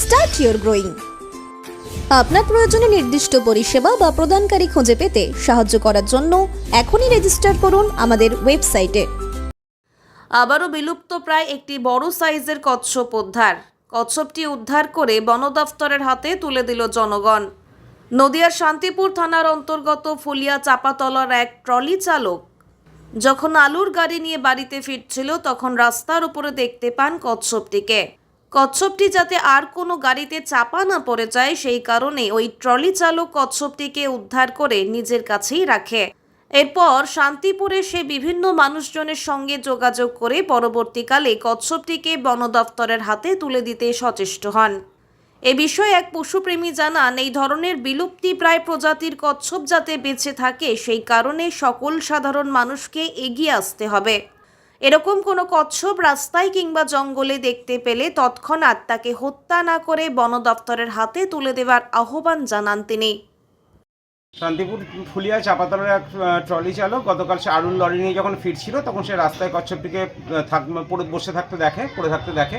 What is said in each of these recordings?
start your growing আপনার প্রয়োজনে নির্দিষ্ট পরিষেবা বা প্রদানকারী খুঁজে পেতে সাহায্য করার জন্য এখনই রেজিস্টার করুন আমাদের ওয়েবসাইটে আবারও বিলুপ্ত প্রায় একটি বড় সাইজের কচ্ছপ উদ্ধার। কচ্ছপটি উদ্ধার করে বন দফতরের হাতে তুলে দিল জনগণ। নদিয়ার শান্তিপুর থানার অন্তর্গত ফুলিয়া চাপাতলার এক ট্রলি চালক যখন আলুর গাড়ি নিয়ে বাড়িতে ফিরছিল তখন রাস্তার উপরে দেখতে পান কচ্ছপটিকে। কচ্ছপটি যাতে আর কোনো গাড়িতে চাপা না পড়ে যায়, সেই কারণে ওই ট্রলি চালক কচ্ছপটিকে উদ্ধার করে নিজের কাছেই রাখে। এরপর শান্তিপুরে সে বিভিন্ন মানুষজনের সঙ্গে যোগাযোগ করে পরবর্তীকালে কচ্ছপটিকে বন দফতরের হাতে তুলে দিতে সচেষ্ট হন। এ বিষয়ে এক পশুপ্রেমী জানান, এই ধরনের বিলুপ্তি প্রায় প্রজাতির কচ্ছপ যাতে বেঁচে থাকে, সেই কারণে সকল সাধারণ মানুষকে এগিয়ে আসতে হবে। এরকম কোনো কচ্ছপ রাস্তায় কিংবা জঙ্গলে দেখতে পেলে তৎক্ষণাৎ তাকে হত্যা না করে বন দপ্তরের হাতে তুলে দেওয়ার আহ্বান জানান তিনি। শান্তিপুর ফুলিয়া চাপাতলের এক ট্রলি চালক গতকাল সে আলুর লরি নিয়ে যখন ফিরছিল তখন সে রাস্তায় কচ্ছপটিকে থাক, পড়ে, বসে থাকতে দেখে, পড়ে থাকতে দেখে।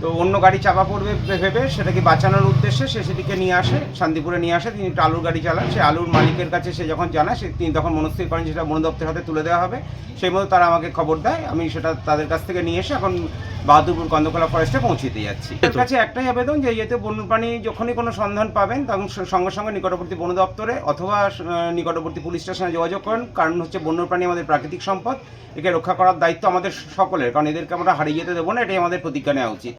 তো অন্য গাড়ি চাপা পড়বে ভেবে সেটাকে বাঁচানোর উদ্দেশ্যে সে সেটিকে নিয়ে আসে শান্তিপুরে নিয়ে আসে তিনি একটা আলুর গাড়ি চালান। সে আলুর মালিকের কাছে সে যখন জানায় সে তিনি তখন মনস্থির করেন সেটা বন দপ্তরের হাতে তুলে দেওয়া হবে। সেই মতো তারা আমাকে খবর দেয় আমি সেটা তাদের কাছ থেকে নিয়ে এসে এখন বাহাদুরপুর কন্দকলা ফরেস্টে পৌঁছে দিয়ে যাচ্ছি এর কাছে একটাই আবেদন যে ইয়েতে বন্যপ্রাণী যখনই কোনো সন্ধান পাবেন তখন সঙ্গে সঙ্গে নিকটবর্তী বন দপ্তরে অথবা নিকটবর্তী পুলিশ স্টেশনে যোগাযোগ করেন। কারণ হচ্ছে বন্যপ্রাণী আমাদের প্রাকৃতিক সম্পদ একে রক্ষা করার দায়িত্ব আমাদের সকলের কারণ এদেরকে আমরা হারিয়ে যেতে দেবো না এটাই আমাদের প্রতিজ্ঞা নেওয়া উচিত।